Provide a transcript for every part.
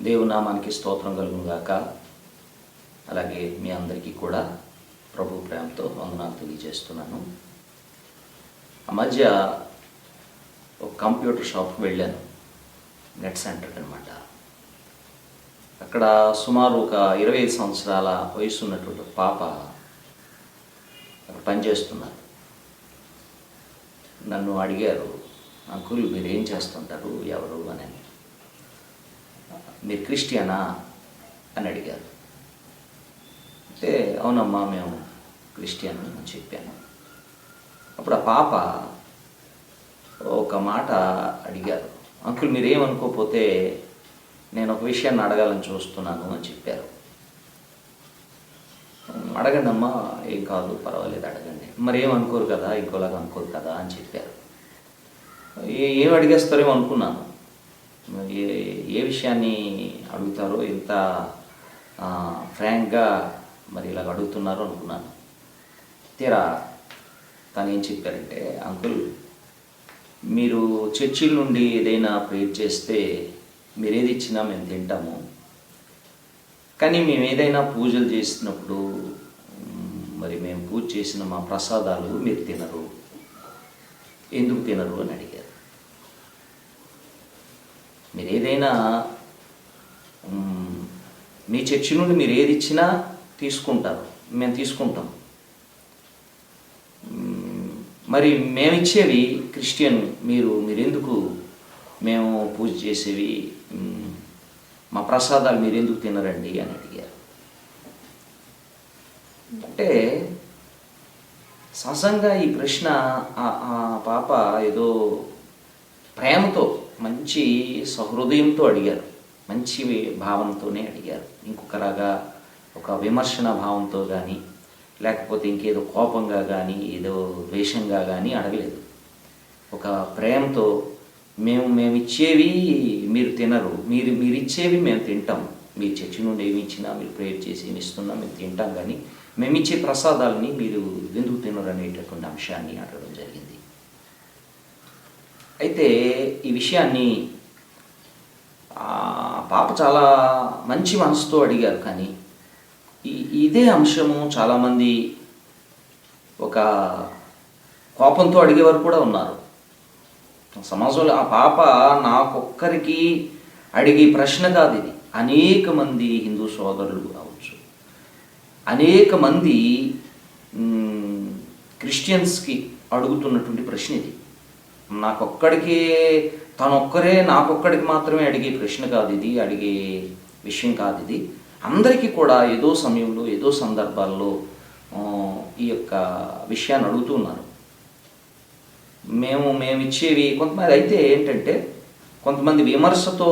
దేవునామానికి స్తోత్రం కలుగునుగాక అలాగే మీ అందరికీ కూడా ప్రభు ప్రేమతో వందనాలు తెలియజేస్తున్నాను. ఆ మధ్య ఒక కంప్యూటర్ షాప్కి వెళ్ళాను. నెట్ సెంటర్ అనమాట అక్కడ సుమారు ఒక ఇరవై ఐదు సంవత్సరాల వయసు ఉన్నటువంటి పాప పనిచేస్తున్నారు. నన్ను అడిగారు అంకుల్ మీరు ఏం చేస్తుంటారు? ఎవరు? అని. మీరు క్రిస్టియనా? అని అడిగారు. అంటే అవునమ్మా మేము క్రిస్టియన్ అని చెప్పాను. అప్పుడు ఆ పాప ఒక మాట అడిగారు. అంకుల్ మీరేమనుకోపోతే నేను ఒక విషయాన్ని అడగాలని చూస్తున్నాను అని చెప్పారు. అడగండి అమ్మా ఏం కాదు పర్వాలేదు అడగండి. మరి ఏమనుకోరు కదా ఇంకోలాగా అనుకోరు కదా అని చెప్పారు. ఏ ఏం అడిగేస్తారేమో అనుకున్నాను. ఏ ఏ విషయాన్ని అడుగుతారో ఎంత ఫ్రాంక్గా మరి ఇలాగ అడుగుతున్నారో అనుకున్నాను. తీరా తను ఏం చెప్పారంటే అంకుల్ మీరు చర్చిల నుండి ఏదైనా ప్రేర్ చేస్తే మీరు ఏది ఇచ్చినా మేము తింటాము. కానీ మేము ఏదైనా పూజలు చేసినప్పుడు మరి మేము పూజ చేసిన మా ప్రసాదాలు మీరు తినరు. ఎందుకు తినరు? అని అడిగారు. మీరు ఏదైనా మీ చర్చి నుండి మీరు ఏది ఇచ్చినా తీసుకుంటారు. మేము తీసుకుంటాం. మరి మేమిచ్చేవి క్రిస్టియన్ మీరు మీరెందుకు మేము పూజ చేసేవి? మా ప్రసాదాలు మీరెందుకు తినరండి అని అడిగారు. అంటే సహజంగా ఈ ప్రశ్న ఆ- ఆ పాప ఏదో ప్రేమతో మంచి సహృదయంతో అడిగారు. మంచి భావంతోనే అడిగారు. ఇంకొకలాగా ఒక విమర్శన భావంతో కానీ లేకపోతే ఇంకేదో కోపంగా కానీ ఏదో ద్వేషంగా కానీ అడగలేదు. ఒక ప్రేమతో మేము మేము ఇచ్చేవి మీరు తినరు. మీరు మీరు ఇచ్చేవి మేము తింటాం. మీరు చర్చి నుండి ఏమి ఇచ్చినా మీరు ప్రేయర్ చేసి ఏమి ఇస్తున్నా మేము తింటాం కానీ మేము ఇచ్చే ప్రసాదాలని మీరు ఎందుకు తినరు అనేటటువంటి అంశాన్ని అడగడం అయితే ఈ విషయాన్ని పాప చాలా మంచి మనసుతో అడిగారు. కానీ ఈ ఇదే అంశము చాలామంది ఒక కోపంతో అడిగేవారు కూడా ఉన్నారు. సమాజంలో ఆ పాప నాకొక్కరికి అడిగే ప్రశ్న కాదు ఇది. అనేక మంది హిందూ సోదరులు కావచ్చు. అనేక మంది క్రిస్టియన్స్కి అడుగుతున్నటువంటి ప్రశ్న ఇది. నాకొక్కడికి తనొక్కరే నాకొక్కడికి మాత్రమే అడిగే ప్రశ్న కాదు ఇది అడిగే విషయం కాదు ఇది. అందరికీ కూడా ఏదో సమయంలో ఏదో సందర్భాల్లో ఈ యొక్క విషయాన్ని అడుగుతున్నారు మేము మేము ఇచ్చేవి కొంతమంది అయితే ఏంటంటే కొంతమంది విమర్శతో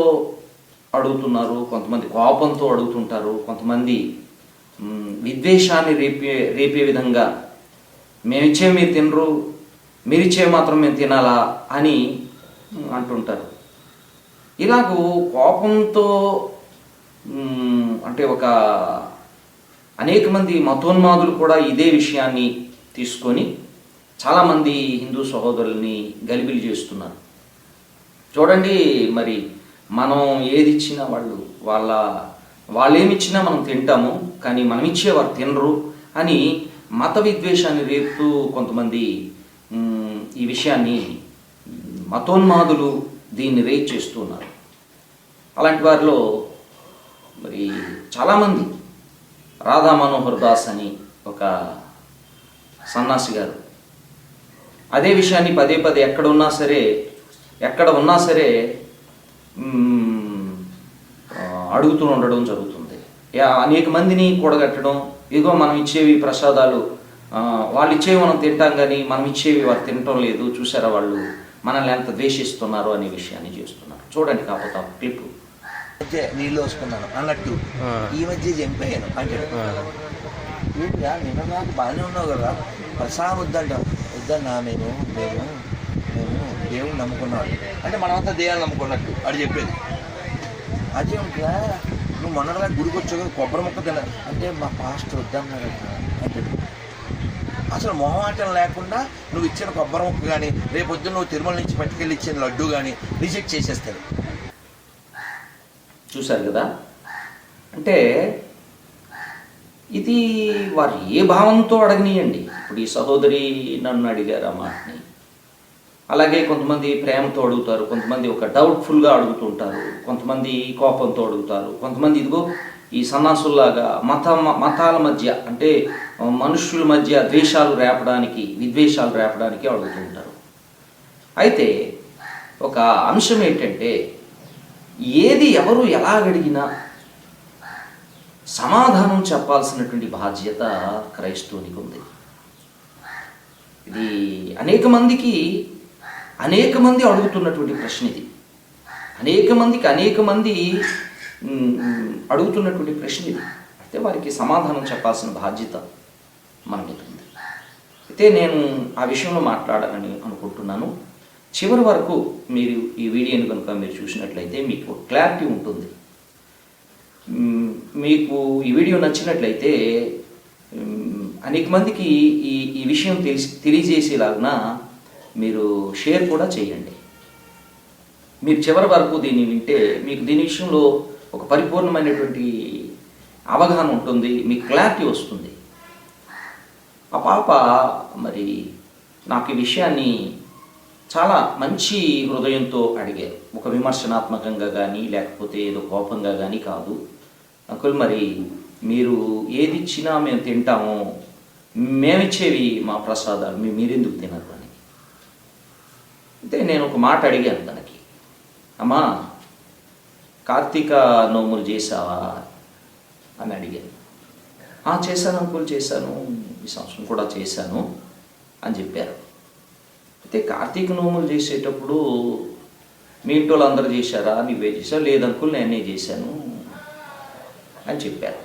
అడుగుతున్నారు కొంతమంది కోపంతో అడుగుతుంటారు కొంతమంది విద్వేషాన్ని రేపే రేపే విధంగా మేమిచ్చేవి మీరు తినరు మిరిచే మాత్రం మేము తినాలా అని అంటుంటారు. ఇలాగూ కోపంతో అంటే ఒక అనేక మంది మతోన్మాదులు కూడా ఇదే విషయాన్ని తీసుకొని చాలామంది హిందూ సహోదరుల్ని గలిబిలి చేస్తున్నారు. చూడండి మరి మనం ఏది ఇచ్చినా వాళ్ళు వాళ్ళ వాళ్ళేమిచ్చినా మనం తింటాము కానీ మనం ఇచ్చేవారు తినరు అని మత విద్వేషాన్ని రేపుతూ కొంతమంది ఈ విషయాన్ని మతోన్మాదులు దీన్ని రేట్ చేస్తూ ఉన్నారు అలాంటి వారిలో మరి చాలామంది రాధా మనోహర్ దాస్ అని ఒక సన్నాసి గారు. అదే విషయాన్ని పదే పదే ఎక్కడ ఉన్నా సరే ఎక్కడ ఉన్నా సరే అడుగుతూ ఉండడం జరుగుతుంది. అనేక మందిని కూడగట్టడం ఇదిగో మనం ఇచ్చేవి ప్రసాదాలు వాళ్ళు ఇచ్చేవి మనం తింటాం కానీ మనం ఇచ్చేవి వారు తినటం లేదు. చూసారా వాళ్ళు? మనల్ని ఎంత ద్వేషిస్తున్నారు అనే విషయాన్ని చేస్తున్నారు. చూడండి కాకపోతే ఆ క్లిప్. మధ్య నీళ్ళు పోసుకున్నాను. అన్నట్టు. ఈ మధ్య చంపేయను. అంటే ఏంటిరా నిన్న నాకు బాగానే ఉన్నావు కదా. ప్రసాదం వద్దంటాం. వద్దన్నా మేము మేము మేము దేవుని నమ్ముకున్నాం అంటే మనమంతా దేవుని నమ్ముకున్నట్టు. అది చెప్పేది. అదే ఉంటుందా నువ్వు మొన్నగా గుడికి వచ్చావు కదా, కొబ్బరి ముక్క తిన అంటే మా పాస్టర్ వద్దన్నారు అంటే అసలు మొహమాటం లేకుండా నువ్వు ఇచ్చిన కొబ్బరి ముక్క కానీ రేపొద్దున నువ్వు తిరుమల నుంచి పట్టుకెళ్ళి ఇచ్చిన లడ్డు కానీ రిజెక్ట్ చేసేస్తారు చూశారు కదా? అంటే ఇది వారు ఏ భావంతో అడగనీయండి? ఇప్పుడు ఈ సహోదరి నన్ను అడిగారు ఆ మాటని. అలాగే కొంతమంది ప్రేమతో అడుగుతారు కొంతమంది ఒక డౌట్ఫుల్గా అడుగుతుంటారు కొంతమంది కోపంతో అడుగుతారు కొంతమంది ఇదిగో ఈ సన్నాసుల్లాగా మత మతాల మధ్య అంటే మనుషుల మధ్య ద్వేషాలు రేపడానికి విద్వేషాలు రేపడానికి అడుగుతుంటారు అయితే ఒక అంశం ఏంటంటే ఏది ఎవరు ఎలా అడిగినా సమాధానం చెప్పాల్సినటువంటి బాధ్యత క్రైస్తవునికి ఉంది. ఇది అనేక మందికి అనేక మంది అడుగుతున్నటువంటి ప్రశ్న ఇది. అనేక మందికి అనేక మంది అడుగుతున్నటువంటి ప్రశ్న ఇది. అయితే వారికి సమాధానం చెప్పాల్సిన బాధ్యత మన అయితే నేను ఆ విషయంలో మాట్లాడాలని అనుకుంటున్నాను. చివరి వరకు మీరు ఈ వీడియోని కనుక మీరు చూసినట్లయితే మీకు క్లారిటీ ఉంటుంది. మీకు ఈ వీడియో నచ్చినట్లయితే అనేక మందికి ఈ ఈ విషయం తెలిసి తెలియజేసేలాగా మీరు షేర్ కూడా చేయండి. మీరు చివరి వరకు దీన్ని వింటే మీకు దీని విషయంలో ఒక పరిపూర్ణమైనటువంటి అవగాహన ఉంటుంది మీకు క్లారిటీ వస్తుంది. ఆ పాప మరి నాకు ఈ విషయాన్ని చాలా మంచి హృదయంతో అడిగారు. ఒక విమర్శనాత్మకంగా కానీ లేకపోతే ఏదో కోపంగా కానీ కాదు. అంకుల్ మరి మీరు ఏది ఇచ్చినా మేము తింటాము. మేమిచ్చేవి మా ప్రసాదాలు. మీ మీరెందుకు తినరు అని అయితే నేను ఒక మాట అడిగాను తనకి. అమ్మా కార్తీక నోములు చేసావా అని అడిగాను. "ఆ, చేశాను అంకుల్ చేశాను. ఈ సంవత్సరం కూడా చేశాను అని చెప్పారు. అయితే కార్తీక నోములు చేసేటప్పుడు మీ ఇంటి వాళ్ళు అందరూ చేశారా? నువ్వే చేశావు లేదు నేనే చేశాను అని చెప్పారు.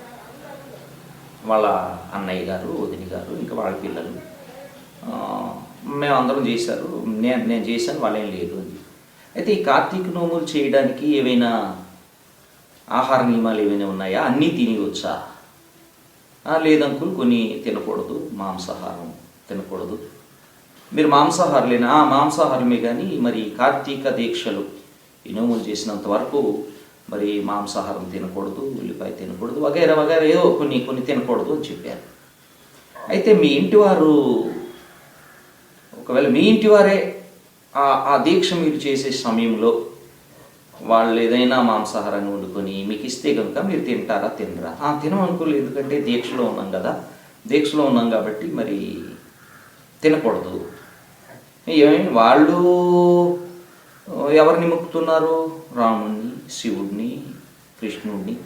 వాళ్ళ అన్నయ్య గారు వదిన గారు ఇంకా వాళ్ళ పిల్లలు మేమందరం చేశారు. నేను నేను చేశాను వాళ్ళేం లేదు అని అయితే ఈ కార్తీక నోములు చేయడానికి ఏవైనా ఆహార నియమాలు ఏమైనా ఉన్నాయా? అన్నీ తినవచ్చా "ఆ, కొన్ని తినకూడదు మాంసాహారం తినకూడదు. మీరు మాంసాహారులేనా "ఆ, మాంసాహారమే కానీ మరి కార్తీక దీక్షలు ఈ నోములు చేసినంత వరకు మరి మాంసాహారం తినకూడదు ఉల్లిపాయ తినకూడదు వగైరా వగైరా ఏదో కొన్ని కొన్ని తినకూడదు అని చెప్పారు. అయితే మీ ఇంటి వారు ఒకవేళ మీ ఇంటి వారే ఆ దీక్ష మీరు చేసే సమయంలో వాళ్ళు ఏదైనా మాంసాహారాన్ని వండుకొని మీకు ఇస్తే కనుక మీరు తింటారా తినరా? ఆ తినమనుకోలేదు ఎందుకంటే దీక్షలో ఉన్నాం కదా. దీక్షలో ఉన్నాం కాబట్టి మరి తినకూడదు. ఏమైనా వాళ్ళు ఎవరిని మొక్కుతున్నారు? రాముణ్ణి శివుడిని కృష్ణుడిని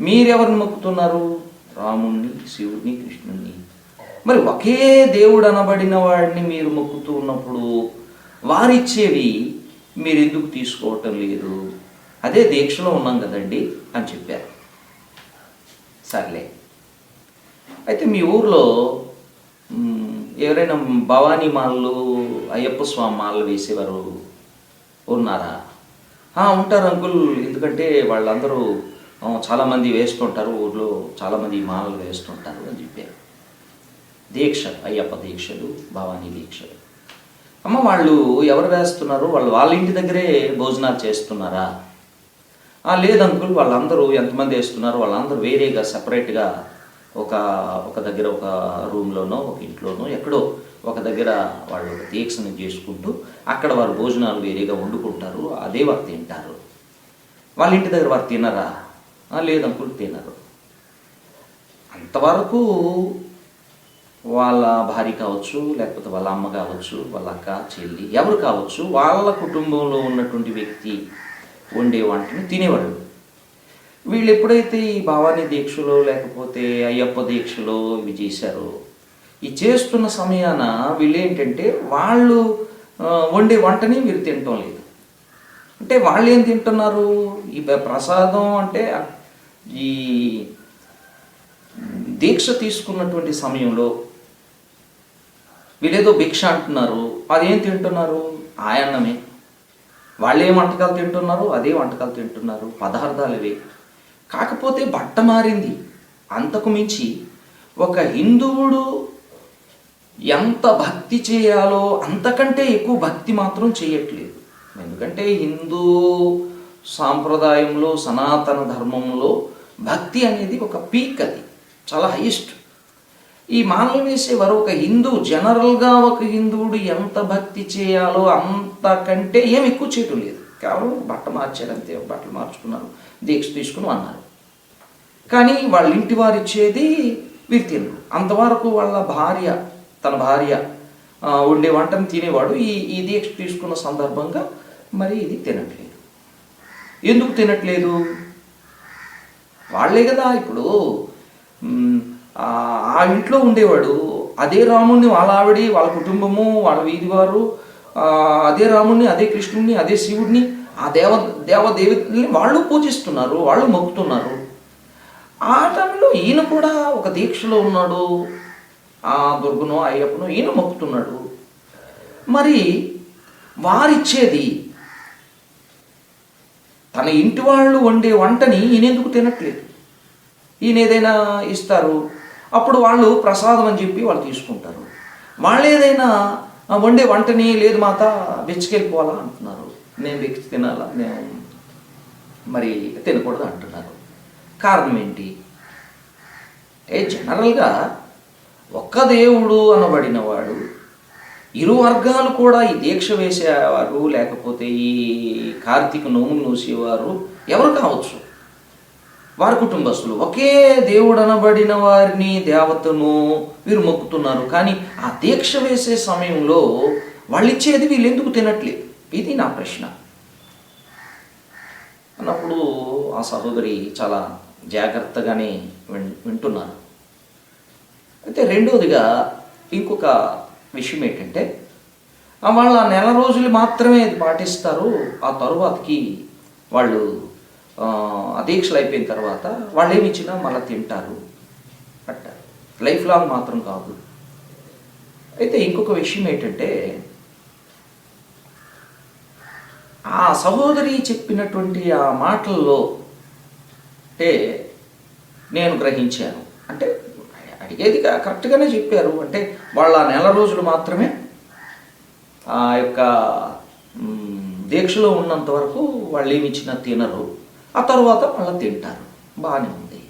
మీరెవరిని మొక్కుతున్నారు? రాముణ్ణి శివుడిని కృష్ణుణ్ణి. మరి ఒకే దేవుడు అనబడిన వాడిని మీరు మొక్కుతూ ఉన్నప్పుడు వారిచ్చేవి మీరు ఎందుకు తీసుకోవటం లేదు? అదే దీక్షలో ఉన్నాం కదండి అని చెప్పారు. సర్లే. అయితే మీ ఊర్లో ఎవరైనా భవానీ మాలలు అయ్యప్ప స్వామి మాలలు వేసేవారు ఉన్నారా? "ఆ, ఉంటారు అంకుల్. ఎందుకంటే వాళ్ళందరూ చాలామంది వేస్తుంటారు ఊర్లో చాలామంది మాలలు వేస్తుంటారు అని చెప్పారు. దీక్ష అయ్యప్ప దీక్షలు భవానీ దీక్షలు. అమ్మ వాళ్ళు ఎవరు వేస్తున్నారు? వాళ్ళు వాళ్ళ ఇంటి దగ్గరే భోజనాలు చేస్తున్నారా? "ఆ, లేదు అంకుల్ వాళ్ళందరూ ఎంతమంది వేస్తున్నారు? వాళ్ళందరూ వేరేగా సపరేట్గా ఒక ఒక దగ్గర ఒక రూమ్లోనో ఒక ఇంట్లోనో ఎక్కడో ఒక దగ్గర వాళ్ళు ఒక దీక్షను చేసుకుంటూ అక్కడ వారు భోజనాలు వేరేగా వండుకుంటారు. అదే వారు తింటారు. వాళ్ళ ఇంటి దగ్గర వారు తినరా? "ఆ, లేదు అంకుల్ తినరు. అంతవరకు వాళ్ళ భార్య కావచ్చు లేకపోతే వాళ్ళ అమ్మ కావచ్చు వాళ్ళ అక్క చెల్లి ఎవరు కావచ్చు వాళ్ళ కుటుంబంలో ఉన్నటువంటి వ్యక్తి వండే వంటని తినేవాడు వీళ్ళు ఎప్పుడైతే ఈ భవానీ దీక్షలో లేకపోతే అయ్యప్ప దీక్షలో ఇవి చేశారో ఈ చేస్తున్న సమయాన వీళ్ళు ఏంటంటే వాళ్ళు వండే వంటని వీరు తినటం లేదు. అంటే వాళ్ళు ఏం తింటున్నారు? ఈ ప్రసాదం అంటే ఈ దీక్ష తీసుకున్నటువంటి సమయంలో వీళ్ళేదో భిక్ష అంటున్నారు. అదేం తింటున్నారు? ఆయన్నమే. వాళ్ళు ఏ వంటకాలు తింటున్నారు అదే వంటకాలు తింటున్నారు. పదార్థాలు ఇవే. కాకపోతే బట్ట మారింది. అంతకు మించి ఒక హిందువుడు ఎంత భక్తి చేయాలో అంతకంటే ఎక్కువ భక్తి మాత్రం చేయట్లేదు. ఎందుకంటే హిందూ సాంప్రదాయంలో సనాతన ధర్మంలో భక్తి అనేది ఒక పీక్ అది. చాలా హైయెస్ట్. ఈ మాలలు వారు ఒక హిందూ జనరల్గా ఒక హిందువుడు ఎంత భక్తి చేయాలో అంతకంటే ఏమి ఎక్కువ చేయటం లేదు. కేవలం బట్ట మార్చారు అంతే బట్టలు మార్చుకున్నారు దీక్ష తీసుకుని అన్నారు. కానీ వాళ్ళ ఇంటి వారు ఇచ్చేది వీరు తినరు అంతవరకు వాళ్ళ భార్య తన భార్య ఉండే వండే వంటను తినేవాడు. ఈ ఈ దీక్ష తీసుకున్న సందర్భంగా మరి ఇది తినట్లేదు. ఎందుకు తినట్లేదు? వాళ్ళే కదా ఇప్పుడు ఆ ఇంట్లో ఉండేవాడు. అదే రాముణ్ణి వాళ్ళ ఆవిడ వాళ్ళ కుటుంబము వాళ్ళ వీధి వారు అదే రాముణ్ణి అదే కృష్ణుడిని అదే శివుడిని ఆ దేవ దేవదేవతల్ని వాళ్ళు పూజిస్తున్నారు వాళ్ళు మొక్కుతున్నారు. ఆ టైంలో ఈయన కూడా ఒక దీక్షలో ఉన్నాడు. ఆ దుర్గునో అయ్యప్పనో ఈయన మొక్కుతున్నాడు. మరి వారిచ్చేది తన ఇంటి వాళ్ళు వండే వంటని ఈయనెందుకు తినట్లేదు? ఈయన ఏదైనా ఇస్తారు? అప్పుడు వాళ్ళు ప్రసాదం అని చెప్పి వాళ్ళు తీసుకుంటారు. వాళ్ళు ఏదైనా వండే వంటని లేదు మాత వెచ్చుకెళ్ళిపోవాలా అంటున్నారు. నేను వెచ్చి తినాలా? నేను మరి తినకూడదు అంటున్నారు. కారణం ఏంటి? ఏ జనరల్గా ఒక్క దేవుడు అనబడినవాడు ఇరు వర్గాలు కూడా ఈ దీక్ష వేసేవారు లేకపోతే ఈ కార్తీక నోములు నూసేవారు ఎవరు కావచ్చు. వారి కుటుంబస్తులు. ఒకే దేవుడు అనబడిన వారిని దేవతను వీరు మొక్కుతున్నారు. కానీ ఆ దీక్ష వేసే సమయంలో వాళ్ళు ఇచ్చేది వీళ్ళు ఎందుకు తినట్లేదు ఇది నా ప్రశ్న. అన్నప్పుడు ఆ సహోదరి చాలా జాగ్రత్తగానే విన్ వింటున్నారు. అయితే రెండోదిగా ఇంకొక విషయం ఏంటంటే వాళ్ళ వాళ్ళు ఆ నెల రోజులు మాత్రమే పాటిస్తారు. ఆ తరువాతకి వాళ్ళు దీక్షలు అయిపోయిన తర్వాత వాళ్ళు ఏమి ఇచ్చినా మళ్ళీ తింటారు. అంటారు లైఫ్ లాంగ్ మాత్రం కాదు. అయితే ఇంకొక విషయం ఏంటంటే ఆ సహోదరి చెప్పినటువంటి ఆ మాటల్లో అంటే నేను గ్రహించాను. అంటే అడిగేది కరెక్ట్గానే చెప్పారు. అంటే వాళ్ళ నెల రోజులు మాత్రమే ఆ యొక్క దీక్షలో ఉన్నంత వరకు వాళ్ళు ఏమి ఇచ్చినా తినరు. ఆ తర్వాత మళ్ళీ తింటారు. బాగానే ఉంది.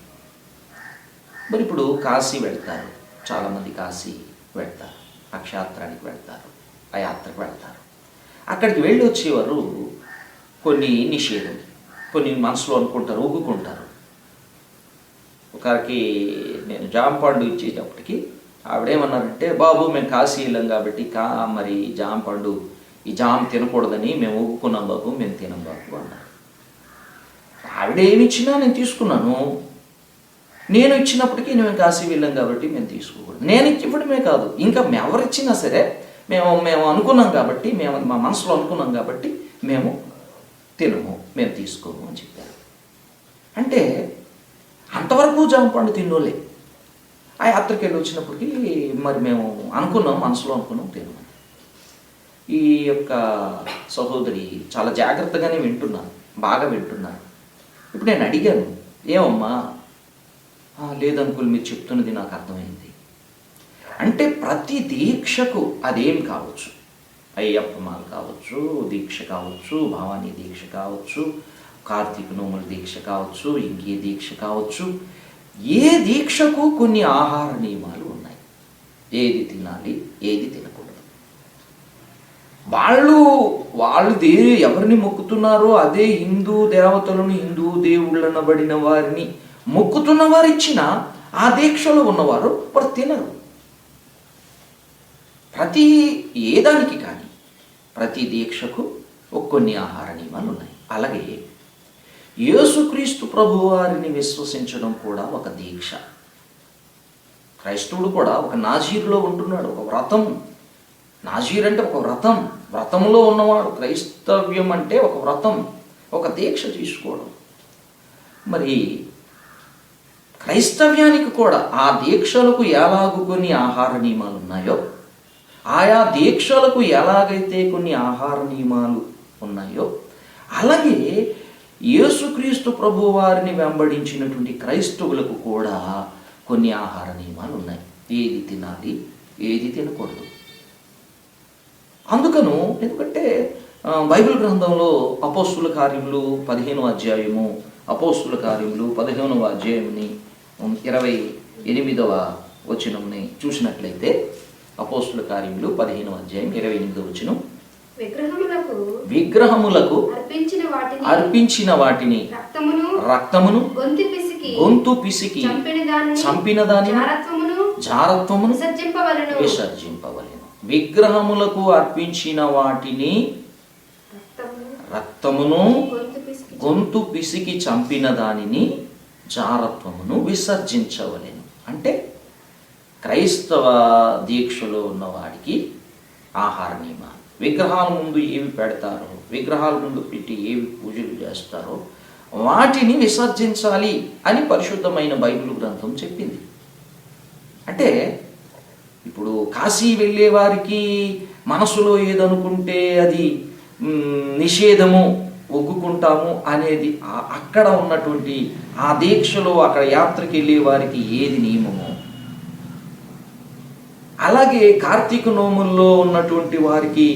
మరి ఇప్పుడు కాశీ వెళ్తారు. చాలామంది కాశీ వెళ్తారు. ఆ క్షేత్రానికి వెళ్తారు. ఆ యాత్రకు వెళ్తారు. అక్కడికి వెళ్ళి వచ్చేవారు కొన్ని నిషేధం కొన్ని మనసులో అనుకుంటారు ఊగుకుంటారు ఒకరికి నేను జామ పండు ఇచ్చేటప్పటికి ఆవిడేమన్నారంటే బాబు మేము కాశీ వెళ్ళాం కాబట్టి కా మరి జామ పండు ఈ జామ తినకూడదని మేము ఊగుకున్నాం బాబు మేము తినం బాబు అన్నారు. ఆవిడ ఏమి ఇచ్చినా నేను తీసుకున్నాను. నేను ఇచ్చినప్పటికీ మేము కాశీ వెళ్ళాం కాబట్టి మేము తీసుకోకూడదు. నేను ఇవ్వడమే కాదు ఇంకా ఎవరిచ్చినా సరే మేము మేము అనుకున్నాం కాబట్టి మేము మా మనసులో అనుకున్నాం కాబట్టి మేము తినము మేము తీసుకోము అని చెప్పారు. అంటే అంతవరకు జామ పండు తిన్నోలే ఆ యాత్రకి వెళ్ళి వచ్చినప్పటికీ మరి మేము అనుకున్నాం మనసులో అనుకున్నాం తినము. ఈ యొక్క సహోదరి చాలా జాగ్రత్తగానే వింటున్నాను బాగా వింటున్నాను. ఇప్పుడు నేను అడిగాను ఏమమ్మా "ఆ, లేదంకుల్ మీరు చెప్తున్నది నాకు అర్థమైంది. అంటే ప్రతి దీక్షకు అదేం కావచ్చు? అయ్యప్పమాలు కావచ్చు దీక్ష కావచ్చు భవానీ దీక్ష కావచ్చు కార్తీక నోముల దీక్ష కావచ్చు ఇంకే దీక్ష కావచ్చు. ఏ దీక్షకు కొన్ని ఆహార నియమాలు ఉన్నాయి? ఏది తినాలి ఏది తినాలి వాళ్ళు వాళ్ళు దే ఎవరిని మొక్కుతున్నారో అదే హిందూ దేవతలను హిందూ దేవుళ్ళనబడిన వారిని మొక్కుతున్న వారు ఇచ్చిన ఆ దీక్షలో ఉన్నవారు వారు తినరు. ప్రతి ఏదానికి కానీ ప్రతి దీక్షకు కొన్ని ఆహార నియమాలు ఉన్నాయి. అలాగే యేసుక్రీస్తు ప్రభువారిని విశ్వసించడం కూడా ఒక దీక్ష. క్రైస్తవుడు కూడా ఒక నాజీరులో ఉంటున్నాడు ఒక వ్రతం నాజీర్ అంటే ఒక వ్రతం. వ్రతంలో ఉన్నవాడు క్రైస్తవ్యం అంటే ఒక వ్రతం. ఒక దీక్ష తీసుకోవడం. మరి క్రైస్తవ్యానికి కూడా ఆ దీక్షలకు ఎలాగు కొన్ని ఆహార నియమాలు ఉన్నాయో ఆయా దీక్షలకు ఎలాగైతే కొన్ని ఆహార నియమాలు ఉన్నాయో అలాగే యేసుక్రీస్తు ప్రభు వారిని వెంబడించినటువంటి క్రైస్తవులకు కూడా కొన్ని ఆహార నియమాలు ఉన్నాయి ఏది తినాలి ఏది తినకూడదు. అందుకను ఎందుకంటే బైబిల్ గ్రంథంలో అపోస్తుల కార్యములు పదిహేను అధ్యాయము అపోస్తుల కార్యములు పదిహేనవ అధ్యాయంని ఇరవై ఎనిమిదవ వచనంని చూసినట్లయితే అపోస్తుల కార్యములు పదిహేనవ అధ్యాయం ఇరవై ఎనిమిదవ వచనం. విగ్రహములకు అర్పించిన వాటిని రక్తమును గొంతు పిసికి చంపిన దానిని దానిని జారత్వమును విసర్జింపవలెను. విగ్రహములకు అర్పించిన వాటిని రక్తమును రక్తమును గొంతు పిసికి గొంతు పిసికి చంపిన దానిని జారత్వమును విసర్జించవలెను. అంటే క్రైస్తవ దీక్షలో ఉన్నవాడికి ఆహార నియమాలు విగ్రహాల ముందు ఏవి పెడతారో? విగ్రహాల ముందు పెట్టి ఏవి పూజలు చేస్తారో వాటిని విసర్జించాలి అని పరిశుద్ధమైన బైబిల్ గ్రంథం చెప్పింది. అంటే ఇప్పుడు కాశీ వెళ్ళేవారికి మనసులో ఏదనుకుంటే అది నిషేధము ఒగ్గుకుంటాము అనేది అక్కడ ఉన్నటువంటి ఆ దీక్షలో అక్కడ యాత్రకి వెళ్ళే వారికి ఏది నియమము? అలాగే కార్తీక నోముల్లో ఉన్నటువంటి వారికి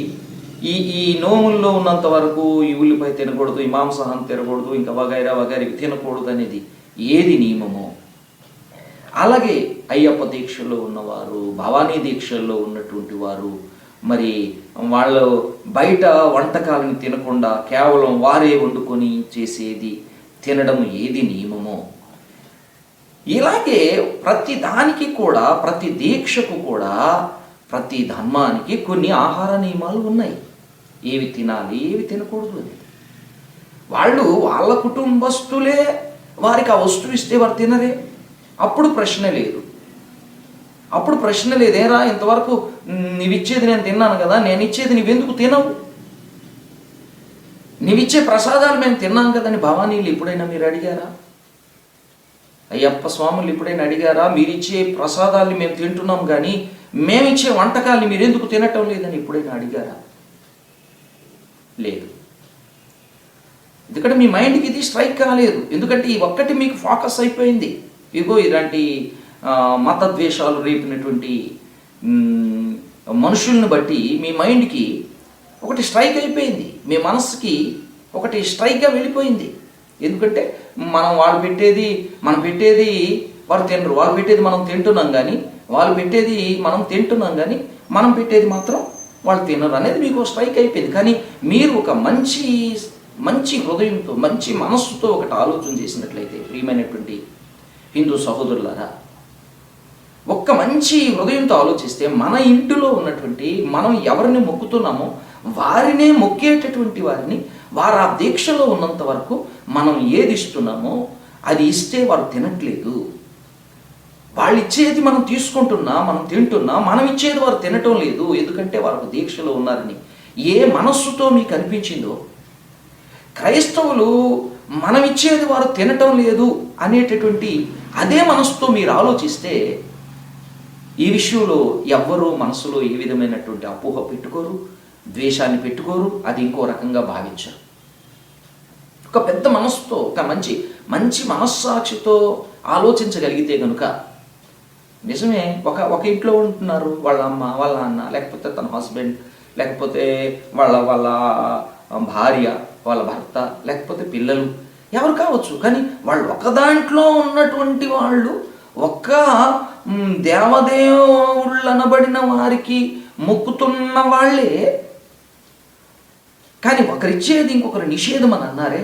ఈ ఈ నోముల్లో ఉన్నంత వరకు ఈ ఉల్లిపాయ తినకూడదు ఈ మాంసాహారం తినకూడదు ఇంకా వగైరా వగైరా తినకూడదు అనేది ఏది నియమమో? అలాగే అయ్యప్ప దీక్షల్లో ఉన్నవారు భవానీ దీక్షల్లో ఉన్నటువంటి వారు మరి వాళ్ళు బయట వంటకాలను తినకుండా కేవలం వారే వండుకొని చేసేది తినడం ఏది నియమమో. ఇలాగే ప్రతి దానికి కూడా ప్రతి దీక్షకు కూడా ప్రతి ధర్మానికి కొన్ని ఆహార నియమాలు ఉన్నాయి. ఏవి తినాలి ఏవి తినకూడదు వాళ్ళు వాళ్ళ కుటుంబస్తులే వారికి ఆ వస్తువు ఇస్తే వారు తినరే. అప్పుడు ప్రశ్న లేదు. అప్పుడు ప్రశ్న లేదేరా ఇంతవరకు నీవిచ్చేది నేను తిన్నాను కదా నేను ఇచ్చేది నీవెందుకు తినవు? నీవిచ్చే ప్రసాదాలు మేము తిన్నాం కదని భవానీలు ఎప్పుడైనా మీరు అడిగారా? అయ్యప్ప స్వాములు ఎప్పుడైనా అడిగారా మీరిచ్చే ప్రసాదాలు మేము తింటున్నాం కానీ మేమిచ్చే వంటకాల్ని మీరు ఎందుకు తినటం లేదని ఎప్పుడైనా అడిగారా? లేదు. ఎందుకంటే మీ మైండ్కి ఇది స్ట్రైక్ కాలేదు. ఎందుకంటే ఈ ఒక్కటి మీకు ఫోకస్ అయిపోయింది. ఇగో ఇలాంటి మతద్వేషాలు రేపినటువంటి మనుషుల్ని బట్టి మీ మైండ్కి ఒకటి స్ట్రైక్ అయిపోయింది. మీ మనస్సుకి ఒకటి స్ట్రైక్గా వెళ్ళిపోయింది. ఎందుకంటే మనం వాళ్ళు పెట్టేది మనం పెట్టేది వారు తినరు. వాళ్ళు పెట్టేది మనం తింటున్నాం కానీ వాళ్ళు పెట్టేది మనం తింటున్నాం కానీ మనం పెట్టేది మాత్రం వాళ్ళు తినరు అనేది మీకు స్ట్రైక్ అయిపోయింది. కానీ మీరు ఒక మంచి మంచి హృదయంతో మంచి మనస్సుతో ఒకటి ఆలోచన చేసినట్లయితే ప్రియమైనటువంటి హిందూ సహోదరులారా ఒక్క మంచి హృదయంతో ఆలోచిస్తే మన ఇంటిలో ఉన్నటువంటి మనం ఎవరిని మొక్కుతున్నామో వారినే మొక్కేటటువంటి వారిని వారు ఆ దీక్షలో ఉన్నంత వరకు మనం ఏది ఇస్తున్నామో అది ఇస్తే వారు తినట్లేదు. వాళ్ళు ఇచ్చేది మనం తీసుకుంటున్నా మనం తింటున్నా మనం ఇచ్చేది వారు తినటం లేదు ఎందుకంటే వారు దీక్షలో ఉన్నారని ఏ మనస్సుతో మీకు అనిపించిందో క్రైస్తవులు మనం ఇచ్చేది వారు తినటం లేదు అనేటటువంటి అదే మనసుతో మీరు ఆలోచిస్తే ఈ విషయంలో ఎవ్వరూ మనసులో ఏ విధమైనటువంటి అపోహ పెట్టుకోరు ద్వేషాన్ని పెట్టుకోరు అది ఇంకో రకంగా భావించరు. ఒక పెద్ద మనస్సుతో ఒక మంచి మంచి మనస్సాక్షితో ఆలోచించగలిగితే కనుక నిజమే ఒక ఒక ఇంట్లో ఉంటున్నారు వాళ్ళ అమ్మ వాళ్ళ అన్న లేకపోతే తన హస్బెండ్ లేకపోతే వాళ్ళ వాళ్ళ భార్య వాళ్ళ భర్త లేకపోతే పిల్లలు ఎవరు కావచ్చు? కానీ వాళ్ళు ఒక దాంట్లో ఉన్నటువంటి వాళ్ళు ఒక్క దేవదేవుళ్ళు అనబడిన వారికి మొక్కుతున్న వాళ్ళే. కానీ ఒకరిచ్చేది ఇంకొకరు నిషేధం అని అన్నారే?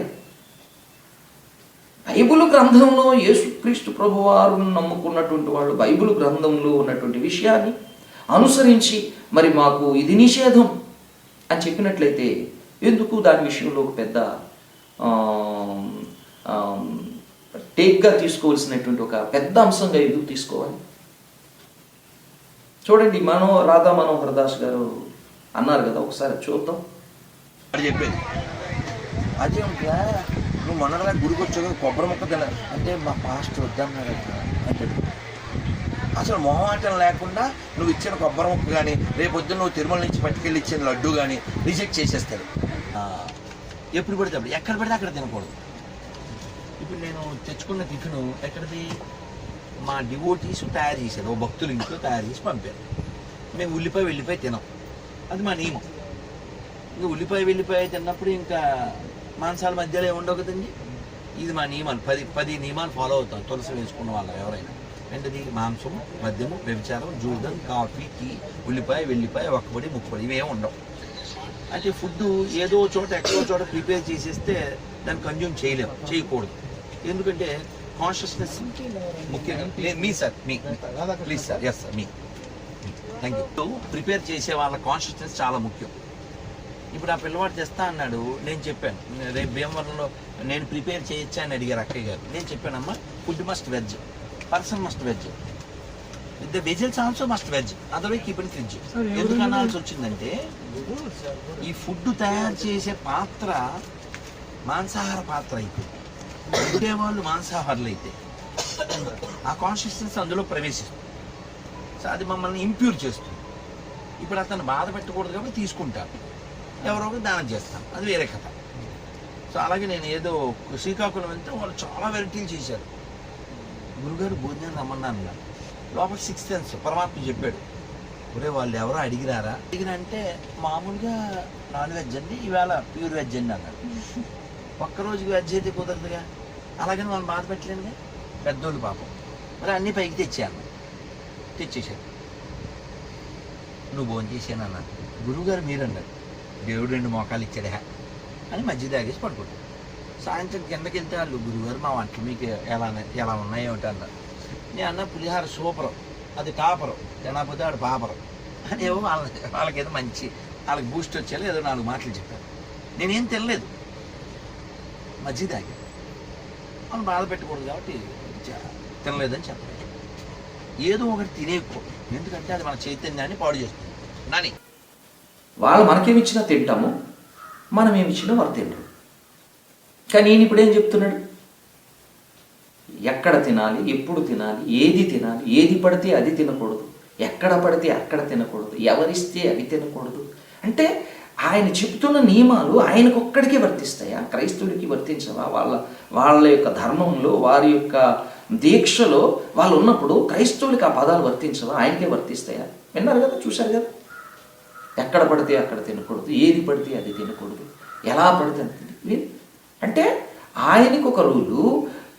బైబుల్ గ్రంథంలో యేసుక్రీస్తు ప్రభువారు నమ్ముకున్నటువంటి వాళ్ళు బైబిల్ గ్రంథంలో ఉన్నటువంటి విషయాన్ని అనుసరించి మరి మాకు ఇది నిషేధం అని చెప్పినట్లయితే ఎందుకు దాని విషయంలో ఒక పెద్ద టేక్గా తీసుకోవాల్సినటువంటి ఒక పెద్ద అంశంగా ఎందుకు తీసుకోవాలి? చూడండి మనో రాధా మనోహర్ దాస్ గారు అన్నారు కదా ఒకసారి చూద్దాం. అని చెప్పేది. అదే నువ్వు మొన్నగా గుడికి వచ్చావు కొబ్బరి మొక్క తిన అంటే మా పాస్ట్ వద్దన్నాడు అట్లా అంటాడు అసలు మొహమాటం లేకుండా నువ్వు ఇచ్చిన కొబ్బరి ముక్క కానీ రేపు పొద్దున్న నువ్వు తిరుమల నుంచి పట్టుకెళ్ళి ఇచ్చిన లడ్డు కానీ రిజెక్ట్ చేసేస్తాడు. ఎప్పుడు పడితే అప్పుడు. ఎక్కడ పడితే అక్కడ తినకూడదు. ఇప్పుడు నేను తెచ్చుకున్న టిఫిన్ ఎక్కడిది? మా డివోటీస్ తయారు చేశారు. ఓ భక్తులు ఇంట్లో తయారు చేసి పంపారు. మేము ఉల్లిపాయ వెళ్ళిపోయి తినాం. అది మా నియమం. ఇంకా ఉల్లిపాయ వెల్లిపాయ తిన్నప్పుడు ఇంకా మాంసాల మధ్యలో ఏముండవు కదండి? ఇది మా నియమాలు. పది పది నియమాలు ఫాలో అవుతాం. తులసి వేసుకున్న వాళ్ళు ఎవరైనా. ఏంటది మాంసం మద్యము వ్యభిచారం జూదం కాఫీ టీ ఉల్లిపాయ వెల్లిపాయ ఒక్కబడి ముక్కబడి ఇవేమి ఉండవు. అయితే ఫుడ్ ఏదో చోట ఎక్కడో చోట ప్రిపేర్ చేసేస్తే దాన్ని కన్జ్యూమ్ చేయలేము చేయకూడదు. ఎందుకంటే కాన్షియస్నెస్ ముఖ్యంగా మీ సార్ మీ ప్లీజ్ సార్ ఎస్ సార్ మీ. థ్యాంక్ యూ ప్రిపేర్ చేసే వాళ్ళ కాన్షియస్నెస్ చాలా ముఖ్యం. ఇప్పుడు ఆ పిల్లవాడు తెస్తా అన్నాడు నేను చెప్పాను. రేపు భీమవరంలో నేను ప్రిపేర్ చేయొచ్చా అని అడిగారు అక్కయ్య గారు. నేను చెప్పానమ్మా food must veg person must veg the vessels also must veg otherwise keep in fridge ఎందుకు అనాల్సి వచ్చిందంటే ఈ ఫుడ్ తయారు చేసే పాత్ర మాంసాహార పాత్ర అయితే వండే వాళ్ళు మాంసాహారులు అయితే ఆ కాన్షియస్నెస్ అందులో ప్రవేశిస్తుంది. సో అది మమ్మల్ని ఇంప్యూర్ చేస్తుంది. ఇప్పుడు అతను బాధ పెట్టకూడదు కాబట్టి తీసుకుంటాను ఎవరో ఒకరు దానం చేస్తాను అది వేరే కథ. సో అలాగే నేను ఏదో శ్రీకాకుళం వెళ్తే వాళ్ళు చాలా వెరైటీలు చేశారు. గురుగారు భోజనాన్ని రమ్మన్నాను లోపల సిక్స్ సెన్స్ పరమాత్మ చెప్పాడు. ఒరే వాళ్ళు ఎవరో అడిగినారా అడిగిన అంటే మామూలుగా నాన్ వెజ్ అండి ఈవేళ ప్యూర్ వెజ్ అండి అన్నాడు. ఒక్క రోజుకి వెజ్ అయితే కుదరదుగా? అలాగని వాళ్ళు బాధ పెట్టలేనుగా? పెద్దోళ్ళు పాపం. మరి అన్నీ పైకి తెచ్చాను తెచ్చేసాడు నువ్వు భోజనం చేశాను అన్నాను. గురువుగారు మీరు అన్నారు దేవుడు రెండు మోకాలు ఇచ్చాడే అని మధ్య తాగేసి పడుకుంటాడు సాయంత్రం కిందకి వెళ్తే వాళ్ళు గురువుగారు మా వంటలు మీకు ఎలా ఎలా ఉన్నాయి ఏమిటి? అన్నారు. నేను అన్న పులిహార సూపరం. అది టాపరం. తినకపోతే వాడు పాపరం. అని ఏవో వాళ్ళకి వాళ్ళకి ఏదో మంచి వాళ్ళకి బూస్ట్ వచ్చేలా ఏదో నాలుగు మాటలు చెప్పారు. నేనేం తినలేదు. మజ్జిగ తాగాను మనం బాధ పెట్టకూడదు కాబట్టి తినలేదని చెప్పలేదు. ఏదో ఒకటి తినేయకూడదు ఎందుకంటే అది మన చైతన్యాన్ని పాడు చేస్తుంది. నాని. వాళ్ళు మనకేమిచ్చినా తింటాము మనం ఏమిచ్చినా వారు తింటారు కానీ ఈయన ఇప్పుడు ఏం చెప్తున్నాడు? ఎక్కడ తినాలి ఎప్పుడు తినాలి ఏది తినాలి ఏది పడితే అది తినకూడదు. ఎక్కడ పడితే అక్కడ తినకూడదు. ఎవరిస్తే అవి తినకూడదు. అంటే ఆయన చెప్తున్న నియమాలు ఆయనకొక్కడికే వర్తిస్తాయా? క్రైస్తవుడికి వర్తించవా? వాళ్ళ వాళ్ళ యొక్క ధర్మంలో వారి యొక్క దీక్షలో వాళ్ళు ఉన్నప్పుడు క్రైస్తవులకి ఆ పదాలు వర్తించవా? ఆయనకే వర్తిస్తాయా? విన్నారు కదా? చూశారు కదా? ఎక్కడ పడితే అక్కడ తినకూడదు ఏది పడితే అది తినకూడదు ఎలా పడితే అది అంటే ఆయనకు ఒక రూలు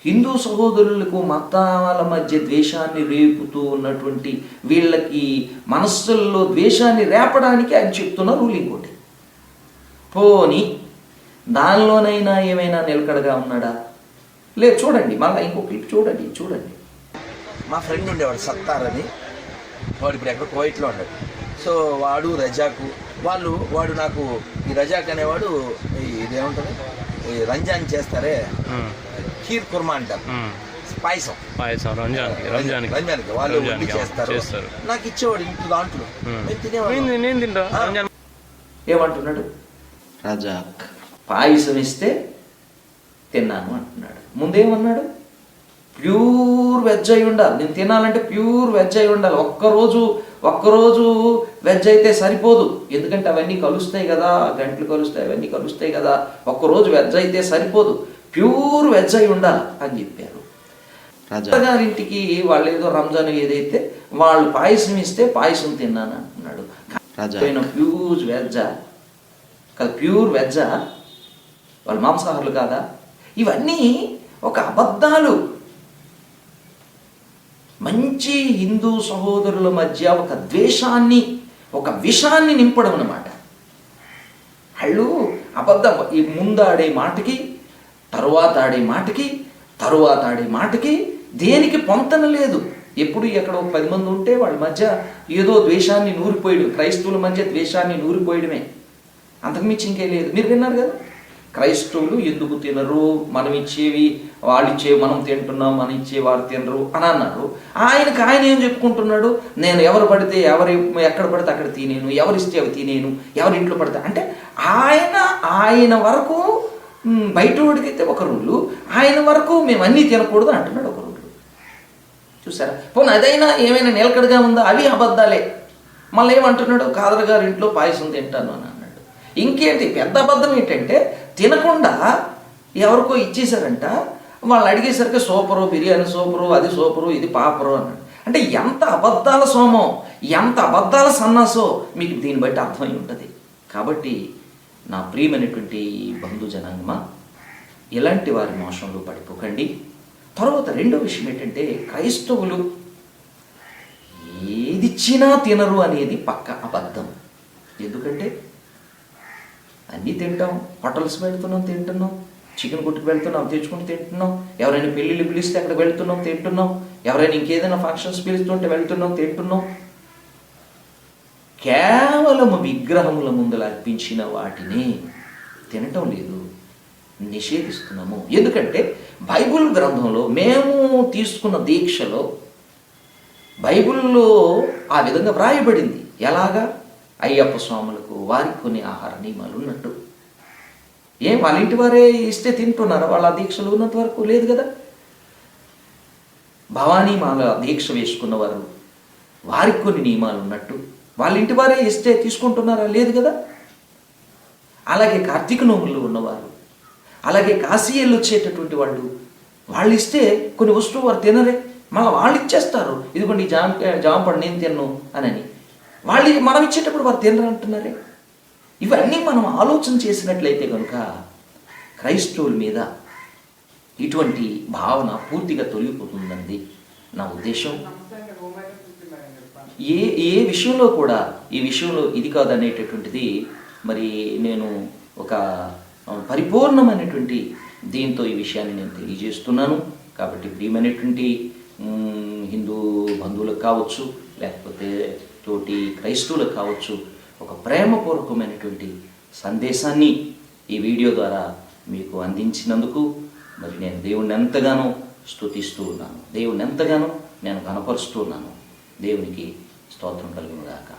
హిందూ సహోదరులకు మతాల మధ్య ద్వేషాన్ని రేపుతూ ఉన్నటువంటి వీళ్ళకి మనస్సుల్లో ద్వేషాన్ని రేపడానికి ఆయన చెప్తున్న రూల్ ఇంకోటి పోని దానిలోనైనా ఏమైనా నిలకడగా ఉన్నాడా? లేదు చూడండి మళ్ళీ ఇంకో క్లిప్ చూడండి చూడండి. మా ఫ్రెండ్ ఉండేవాడు సత్తార్ అని. వాడు ఇప్పుడు ఎక్కడ కోయిట్లో ఉన్నాడు. సో వాడు రజాకు వాళ్ళు వాడు నాకు ఈ రజాక్ అనేవాడు ఇదేముంటుంది? ఈ రంజాన్ చేస్తారే? ఖీర్ కుర్మా అంటారు. పాయసం. పాయసం రంజాన్కి రంజాన్కి. రంజాన్కి. వాళ్ళు వండి చేస్తారు. నాకు ఇచ్చేవాడు ఇంట్లో దాంట్లో. మేము. తినేవాళ్ళం నేను నేను తింటా. ఏమంటున్నాడు? రజాక్. పాయసం ఇస్తే తిన్నాను అంటున్నాడు. ముందేమన్నాడు? ప్యూర్ వెజ్ అయి ఉండాలి. నేను తినాలంటే ప్యూర్ వెజ్ అయి ఉండాలి. ఒక్కరోజు ఒక్కరోజు వెజ్ అయితే సరిపోదు. ఎందుకంటే అవన్నీ కలుస్తాయి కదా గంటలు కలుస్తాయి అవన్నీ కలుస్తాయి కదా. ఒక్కరోజు వెజ్ అయితే సరిపోదు. ప్యూర్ వెజ్ అయి ఉండాలి అని చెప్పారు. గారింటికి వాళ్ళు ఏదో రంజాన్ ఏదైతే వాళ్ళు పాయసం ఇస్తే పాయసం తిన్నాను అంటున్నాడు. ఆయన ప్యూర్ వెజ్జా కాదు ప్యూర్ వెజ్జా? వాళ్ళు మాంసాహారులు కాదా? ఇవన్నీ ఒక అబద్ధాలు. మంచి హిందూ సహోదరుల మధ్య ఒక ద్వేషాన్ని ఒక విషాన్ని నింపడం అన్నమాట. వాళ్ళు అబద్ధం. ఈ ముందాడే మాటకి తరువాత ఆడే మాటకి తరువాత ఆడే మాటకి దేనికి పొంతన లేదు. ఎప్పుడు ఎక్కడ ఒక పది మంది ఉంటే వాళ్ళ మధ్య ఏదో ద్వేషాన్ని నూరిపోయడం క్రైస్తవుల మధ్య ద్వేషాన్ని నూరిపోయడమే. అంతకుమించి ఇంకేం లేదు. మీరు విన్నారు కదా? క్రైస్తవులు ఎందుకు తినరు? మనం ఇచ్చేవి వాళ్ళు ఇచ్చేవి మనం తింటున్నాం మనం ఇచ్చే వారు తినరు అని అన్నారు ఆయనకు ఆయన ఏం చెప్పుకుంటున్నాడు? నేను ఎవరు పడితే ఎవరి ఎక్కడ పడితే అక్కడ తినేను ఎవరిస్తే అవి తినేను ఎవరి ఇంట్లో పడితే. అంటే ఆయన ఆయన వరకు మ్, బయట వాడికైతే ఒక రూలు ఆయన వరకు మేము అన్నీ తినకూడదు అంటున్నాడు ఒక రూలు. చూసారా? పోనీ అదైనా ఏమైనా నిలకడగా ఉందా? అవి అబద్ధాలే. మళ్ళీ ఏమంటున్నాడు? కాదర్ గారి ఇంట్లో పాయసం తింటాను అని ఇంకేంటి పెద్ద అబద్ధం ఏంటంటే తినకుండా ఎవరికో ఇచ్చేసారంట వాళ్ళు అడిగేసరికి సూపరు బిర్యానీ సూపరు అది సూపరు ఇది పాపరు అన్నాడు. అంటే ఎంత అబద్ధాల సోమం ఎంత అబద్ధాల సన్నాసో మీకు దీన్ని బట్టి అర్థమై ఉంటుంది. కాబట్టి నా ప్రియమైనటువంటి బంధు జనాంగమా ఇలాంటి వారి మోసంలో పడిపోకండి. తర్వాత రెండో విషయం ఏంటంటే క్రైస్తవులు ఏదిచ్చినా తినరు అనేది పక్క అబద్ధం. ఎందుకంటే అన్నీ తింటాం. హోటల్స్ పెడుతున్నాం తింటున్నాం. చికెన్ కొట్టుకు వెళ్తున్నాం తెచ్చుకుంటూ తింటున్నాం. ఎవరైనా పెళ్ళిళ్ళు పిలిస్తే అక్కడ వెళ్తున్నాం తింటున్నాం. ఎవరైనా ఇంకేదైనా ఫంక్షన్స్ పిలుస్తుంటే వెళ్తున్నాం తింటున్నాం. కేవలం విగ్రహముల ముందల అర్పించిన వాటిని తినటం లేదు. నిషేధిస్తున్నాము. ఎందుకంటే బైబిల్ గ్రంథంలో మేము తీసుకున్న దీక్షలో బైబిల్లో ఆ విధంగా వ్రాయబడింది. ఎలాగా? అయ్యప్ప స్వాములకు వారికి కొన్ని ఆహార నియమాలు ఉన్నట్టు. ఏం వాళ్ళ ఇంటి వారే ఇస్తే తింటున్నారా? వాళ్ళ దీక్షలు ఉన్నంత వరకు లేదు కదా. భవానీ మాల దీక్ష వేసుకున్నవారు వారికి కొన్ని నియమాలు ఉన్నట్టు. వాళ్ళ ఇంటి వారే ఇస్తే తీసుకుంటున్నారా? లేదు కదా. అలాగే కార్తీక నోములు ఉన్నవారు అలాగే కాశీ వచ్చేటటువంటి వాళ్ళు వాళ్ళు ఇస్తే కొన్ని వస్తువులు వారు తినరే. మళ్ళీ వాళ్ళు ఇచ్చేస్తారు. ఇదిగోండి జామ జామపడి నేను తిన్ను అని వాళ్ళు మనం ఇచ్చేటప్పుడు వారు తినరు అంటున్నారే? ఇవన్నీ మనం ఆలోచన చేసినట్లయితే కనుక క్రైస్తవుల మీద ఇటువంటి భావన పూర్తిగా తొలగిపోతుందండి. నా ఉద్దేశం. ఏ ఏ విషయంలో కూడా ఈ విషయంలో ఇది కాదనేటటువంటిది మరి నేను ఒక పరిపూర్ణమైనటువంటి దీంతో ఈ విషయాన్ని నేను తెలియజేస్తున్నాను. కాబట్టి ప్రియమైనటువంటి హిందూ బంధువులకు కావచ్చు లేకపోతే తోటి క్రైస్తవులకు కావచ్చు ఒక ప్రేమపూర్వకమైనటువంటి సందేశాన్ని ఈ వీడియో ద్వారా మీకు అందించినందుకు మరి నేను దేవుణ్ణి ఎంతగానో స్తుతిస్తూ ఉన్నాను. దేవుణ్ణి ఎంతగానో నేను కనపరుస్తూ ఉన్నాను. దేవునికి స్తోత్రం కలుగును